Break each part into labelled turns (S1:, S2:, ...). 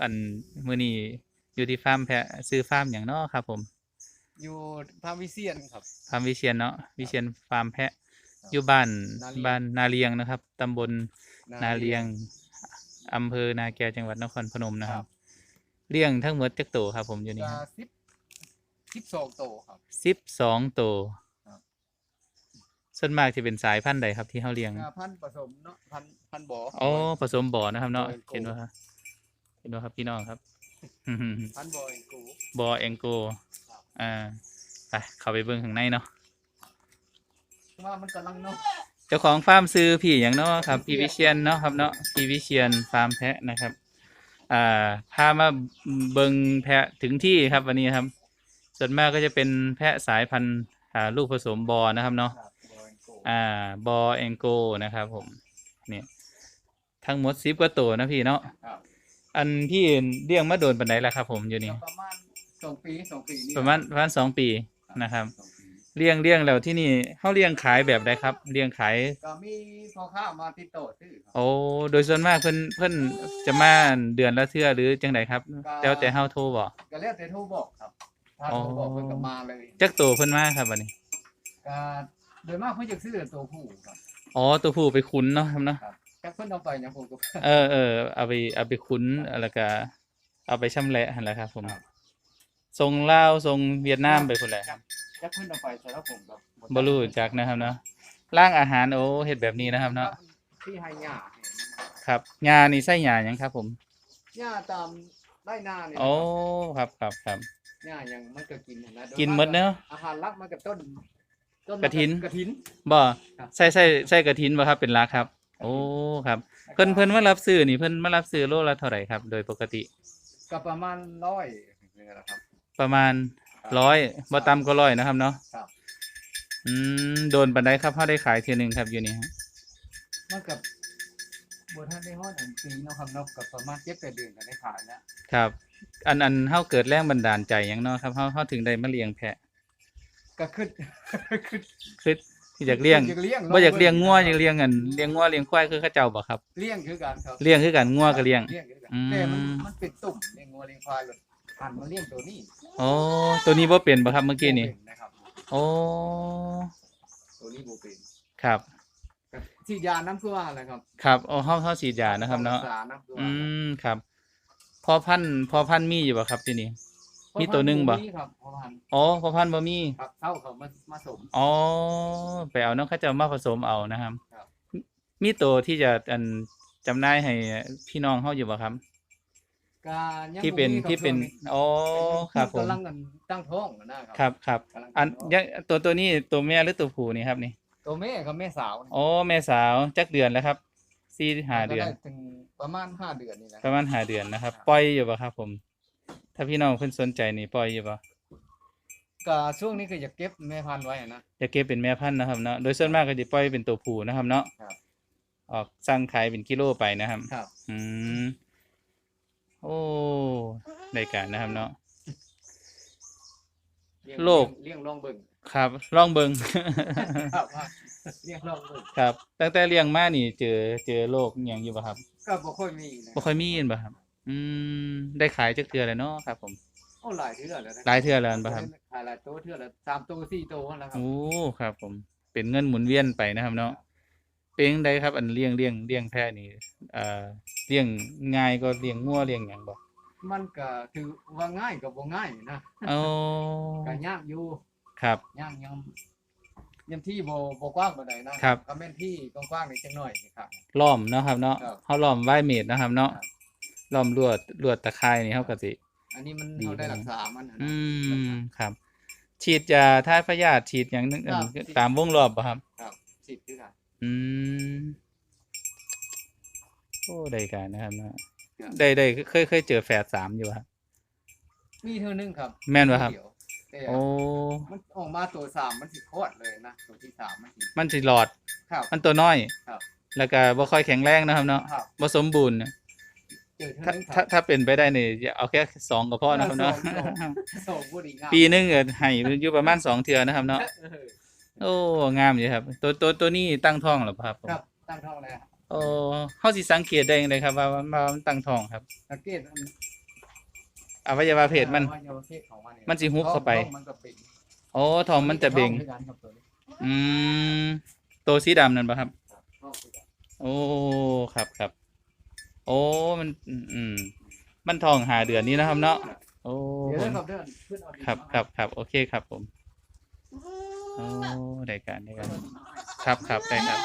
S1: อันมื้อนี้อยู่ที่ฟาร์มแพะซื้อฟาร์มหยังเนาะครับ ผม
S2: อยู่พาวิเซียนครับ
S1: ฟาร์มวิเชียนเนาะวิเชียนฟาร์มแพะ อยู่บ้าน
S2: นาเลียง
S1: บ้านนาเลียงนะครับตำบลนาเลียงอำเภอนาแกจังหวัดนครพนมนะค
S2: ค
S1: รั
S2: รับบ
S1: เลี้ยงทั้งหมดจักโตครับ ผมอยู่นี่
S2: จะ
S1: ครับ
S2: สิบสิบสองโตครับ
S1: สิบสองโต
S2: ครับ
S1: ส่วนมากจะเป็นสายพันธุ์ใดครับที่เขาเลี้ยง
S2: อ่าพันธุ์ผสมเนาะพันธุ์พันธุ์บ่อ
S1: อ๋อผสมบ่อนะครับ เนาะ
S2: บ่อเอ็นโก
S1: เห็นว่าเห็นว่าครับพี่น้องครับ
S2: พันธุ์บ่อเองกู
S1: บ่อเองโก
S2: ครับ
S1: อ่าไปเข้าไปเบิ่งข้างในเนาะ
S2: ว่ามันกำลังเนาะ
S1: เจ้าของฟาร์มซื้อพี่อย่างเนาะครับพี่วิเชียนเนาะครับเนาะพี่วิเชียนฟาร์มแพะนะครับ อ่าพามาเบิงแพะถึงที่ครับวันนี้ครับ ส่วนมากก็จะเป็นแพะสายพันธุ์อ่าลูกผสมบอนะครับเนาะ
S2: ครับบ่อเองกู
S1: อ่าบอเองโกนะครับ ผมเนี่ยทั้งหมดสิบกว่าตัวนะพี่เนาะ
S2: ครับ
S1: อันพี่เลี้ยงมาโดนปันไดแล้วครับ ผมอยู่นี่
S2: ก็ประมาณสองปีสองปีนี่
S1: ประมาณประมาณสองปีนะครับ
S2: สองปี
S1: เลี้ยงเลี้ยงแล้วที่นี่เขาเลี้ยงขายแบบใดครับเลี้ยงขาย
S2: ก็มีพ่อค้ามาติดต่อซื้อครับ
S1: โอ้ โดยส่วนมากเพิ่นเพิ่นจะมาเดือนละเทื่อหรือจังไดครับ
S2: ก็
S1: แล้วแต่เฮาโทรบ่
S2: ก็แล้วแต่โทรบอกครับ ถ้า
S1: อ๋อ
S2: โทรบอกเพิ่นก็มาเลย
S1: จักโตเพิ่นมาครับบัดนี้
S2: ก็โดยมากเพิ่นจะซื้อตัวผู้ครับ
S1: อ๋อ ตัวผู้ไปคุ้นเนาะครับเนาะ
S2: ครับ แต่เพิ่นเอาไปยังผมก็
S1: เออเออเอาไปเอาไปคุ้นแล้วก็เอาไปชำแหละหั่นแหละครับ ผม
S2: ครับ
S1: ส่งลาวส่งเวียดนามไปพุ่นแหละครับ
S2: จักเพิ่นเอาไปแต่แล้วผมก็
S1: บ่รู้จักนะครับเนาะร่างอาหารโอ้เฮ็ดแบบนี้นะครับเนาะ
S2: ที่ให้หญ้า
S1: ครับหญ้านี่ใส่หญ้าหยังครับ ผม
S2: หญ้าตามไร่นาเนี่ย
S1: โอ้ครับครับครับ
S2: หญ้ายังมันก็กินนะโดย
S1: กินหมดเนาะ
S2: อาหารหลักมันก็ต้นต้น
S1: กระถิน
S2: กระถิน
S1: บ่
S2: ครับ
S1: ใส่ใส่ใส่กระถินบ่ครับเป็นหลักครับ โอ้ครับเพิ่นเพิ่นมารับซื้อนี่เพิ่นมารับซื้อโลละเท่าไหร่ครับ โดยปกติ
S2: ก็ประมาณร้อยนี่แหละครับ
S1: ประมาณร้อยบ่ต่ำก็ร้อยนะครับเนาะ
S2: ครับ
S1: อืมโดนปานใดครับเฮาได้ขายเทื่อหนึงครับอยู่นี่ฮะ
S2: มันกับบัท่านได้ฮอดอันปีเนาะครับเนาะกับประมาณเจ็ดแปดเดือนก็ได้ขายแล้ว
S1: ครับ อันอันเฮาเกิดแรงบันดาลใจหยังเนาะครับเฮาเฮาถึงได้มาเลี้ยงแพะ
S2: ก็ขึ้น ขึ้น
S1: คือที่ อยากเลี้ยง
S2: อยากเลี้ยง
S1: บ่อยากเลี้ยงงัวอยากเลี้ยงอันเลี้ยงงัวเลี้ยงควายคือเขาเจ้าบ่ครับ
S2: เลี้ยงคือกันครับ
S1: เลี้ยงคือกันงัวก็เลี้ยง
S2: เลี้ยงคือกัน
S1: อืม
S2: แต่มันมันเป็นตุ่มเลี้ยงงัวเลี้ยงควายเลยหันมาเลี้ยงตัวนี้
S1: อ๋อตัวนี้บ่เป็นบ่ครับเมื่อกี้นี่
S2: บ่เป็นะครับ
S1: โอ้
S2: ตัวนี้บ่เป็น
S1: ครับ
S2: ก็ฉีดยาน้ำคือว่าอะไรครับ
S1: ครับอ๋อเฮาเฮาฉีดยานะครับเนาะ
S2: รักษาน้ำคือว่า
S1: อืมครับพอพันธุ์พอพันธุ์มีอยู่บ่ครับที่นี่มีตัวหนึ่งบ่
S2: มีครับประมาณ
S1: อ๋อพอพันธุ์บ่มี
S2: ครับเข้าเขา มามาสม
S1: อ๋อไปเอาน้องเขาเจะมาผสมเอานะครับ
S2: ครับ
S1: มีตัวที่จะอันจำหน่ายให้พี่น้องเฮาอยู่บ่ครับ
S2: ก็ยัง
S1: ที่เป็น
S2: บ่มีครับ
S1: ที่เป็น
S2: ช่วงนี้
S1: อ๋อครับผม
S2: กำลังกันตั้งท้องนะครับ
S1: ครับครับ
S2: กำลัง
S1: อัน
S2: ตั้งท้อง
S1: ยังตัวตัวนี้ตัวแม่หรือตัวผู้นี่ครับนี่
S2: ตัวแม่กับแม่สาว
S1: อ๋อแม่สาวจักเดือนแล้วครับสี่ห้าเดือน
S2: ก็ถึงประมาณห้าเดือนนี่แหละ
S1: ประมาณห้าเดือนนะครับ
S2: ครับ
S1: ปล่อยอยู่บ่ครับผม ถ้าพี่น้องเพิ่นสนใจนี่ปล่อยอยู่บ่
S2: ก็ช่วงนี้ก็อยากเก็บแม่พันธุ์ไว้อะนะ
S1: จะเก็บเป็นแม่พันธุ์นะครับเนาะโดยส่วนมากก็จะปล่อยเป็นตัวผู้นะครับ เนาะ
S2: ครับ
S1: ออกสั่งขายเป็นกิโลไปนะครับ
S2: ครับ
S1: อืมโอ้ได้การนะครับ เนาะ
S2: เลี้ยง
S1: โลก
S2: เลี้ยงลองเบิ่ง
S1: ครับลองเบิง
S2: ครับว่าเลี้ยงลองเบิ่ง
S1: ครับ ตั้งแต่เลี้ยงมานี่ เจอเจอโรคอหย่างอยู่ป่ะครับ
S2: ก็บ่ค่อยมีนะ
S1: บ่ค่อยมีเห็นป่ะครับ อืม ได้ขายจักเทื่อแล้วเนาะครับ ผม
S2: โอ้หลายเทื่อแล้วนะ
S1: หลายเทื่อแล้วป่ะครับ
S2: ขายหลายตัวเทื่อละสามตัวสี่ตัวนั่นแหละครับ
S1: โอ้ครับ ผมเป็นเงินหมุนเวียนไปนะครับ เนาะเป็นจั่งใดครับ อันเลี้ยงเลี้ยงเลี้ยงแพะนี่เอ่อเลี้ยงง่ายก็เลี้ยงงัวเลี้ยงหยังบ่
S2: มันก็ถือว่าง่ายกับบ่ง่ายนะ
S1: โอ้
S2: ก็ยากอยู่
S1: ครับ
S2: ยากยำยำที่บ่บ่กว้างปานใดนะครับก็แม่นที่กว้างๆนี่จังหน่อยสิครับ
S1: ล้อมเนาะครับ เนาะ
S2: ครับ
S1: เฮาล้อมไว้เมตรนะครับ เนาะ
S2: ครับ
S1: ล้อมลวดลวดตะไคร้นี่เฮาก็สิ
S2: อันนี้มัน
S1: ดี
S2: เราได้
S1: นะ
S2: รักษามันนะ
S1: อืมครับ ฉีดยาทายพยาธิฉีดอย่างนึง
S2: ครับ
S1: อันตามวงรอบป่ะครับ
S2: ครับสิบคือกัน
S1: อืมโอ้ได้การนะครับนะ
S2: ครับ
S1: ได้ได้เคยเคยเจอแฝดสามอยู่ครับ
S2: มีเท่านึงครับ
S1: แม่นบ่ครับ
S2: เดียวแต่
S1: โอ้
S2: มันออกมาตัวสามมันสิโคตรเลยนะตัวที่สามมันสิ
S1: มันสิหลอด
S2: ครับ
S1: มันตัวน้อย
S2: ครับ
S1: แล้วก็บ่ค่อยแข็งแรงนะครับเนาะ
S2: ครับ
S1: บ่สมบูรณ์นะ
S2: เจอเท่า
S1: ถ้า
S2: นึงค
S1: ถ้า
S2: รับ
S1: ถ้าเป็นไปได้นี่อย่าเอาแค่สองก็พอนะครับเนาะ
S2: สองสองสองบ่ดีงาม
S1: ปีหนึงก็ให้อยู่ประมาณสองเทื่อนะครับเนาะ
S2: เออ
S1: โอ้งามอยู่ครับ ตัวตัวตัวนี้ตั้งท้องหรือเปล่าครับผม
S2: ครับตั้งท้องแล้ว
S1: โโอ้เฮาสิสังเกตได้จังไดครับว่าว่ามันตั้งท้องครับ
S2: สังเกตอัน
S1: อวัยวะเพศมัน
S2: อวัยวะเพศของมันเย
S1: มันสิฮุบเข้าไป
S2: ท้องมันก็เบ่ง
S1: โอ้ท้องมันจะเบ่ง
S2: ท้อคือกันครับตัวนี้
S1: อืมตัวสีดำนั่นป่ะครับ
S2: ท้องคือกัน
S1: โอ้ ครับครับ โอ้มันอืมอืมมันทองหาเดือนนี้นะครับเนาะโอ้
S2: เดี๋ยว
S1: ผ
S2: เด้
S1: ม
S2: อครับเด้อขึ้นเอาดิน
S1: ครับครับครับโอเคครับผมโอ้ได้การได้การครับครับได้ครับ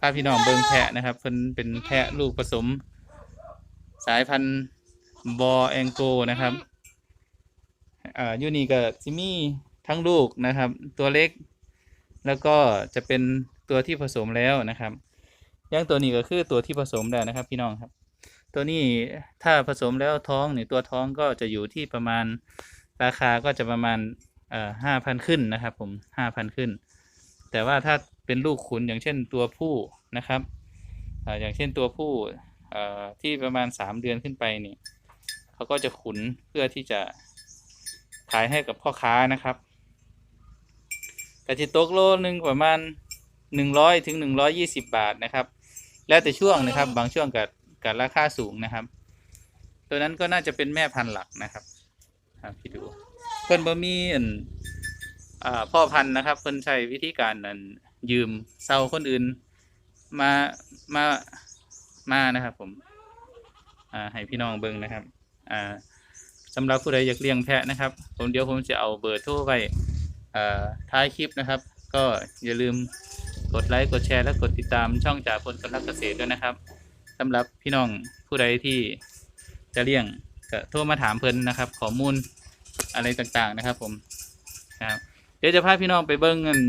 S1: พาพี่น้องเบิงแพะนะครับ เพิ่นเป็นแพะลูกผสม สายพันธุ์บอแองโกนะครับอ่ายูนี่ก็ซิมีทั้งลูกนะครับ ตัวเล็ก แล้วก็จะเป็นตัวที่ผสมแล้วนะครับอ ย่างตัวนี้ก็คือตัวที่ผสมแล้วนะครับพี่น้องครับ ตัวนี้ถ้าผสมแล้วท้องเนี่ยตัวท้องก็จะอยู่ที่ประมาณราคาก็จะประมาณเอ่อห้าพันขึ้นนะครับ ผมห้าพันขึ้น แต่ว่าถ้าเป็นลูกขุนอย่างเช่นตัวผู้นะครับออย่างเช่นตัวผู้ที่ประมาณสามเดือนขึ้นไปเนี่ยเขาก็จะขุนเพื่อที่จะขายให้กับพ่อค้านะครับกะจิตกโลหนึ่งประมาณหนึ่งร้อยถึงหนึ่งร้อยยี่สิบบาทนะครับ แล้วแต่ช่วงนะครับ บางช่วงกับกับราคาสูงนะครับ ตัวนั้นก็น่าจะเป็นแม่พันธุ์หลักนะครับครับพี่ดู เพิ่นบ่มีอันอ่าพ่อพันธุ์นะครับ เพิ่นใช้วิธีการนั้นยืมเซาคนอื่น มามามานะครับ ผม อ่าให้พี่น้องเบิ่งนะครับ อ่าสำหรับผู้ใดอยากเลี้ยงแพะนะครับ ผมเดี๋ยวผมจะเอาเบอร์โทรไว้อ่าท้ายคลิปนะครับ ก็อย่าลืม กดไลค์กดแชร์และกดติดตามช่องจากคนกำลังเกษตรด้วยนะครับสำหรับพี่น้องผู้ใดที่จะเลี้ยงก็โทรมาถามเพิ่นนะครับ ข้อมูลอะไรต่างๆนะครับ ผมครับเดี๋ยวจะพาพี่น้องไปเบิ้งเงิน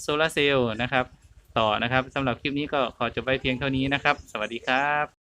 S1: โซลาเซลล์นะครับ ต่อนะครับสำหรับคลิปนี้ก็ขอจบไว้เพียงเท่านี้นะครับ สวัสดีครับ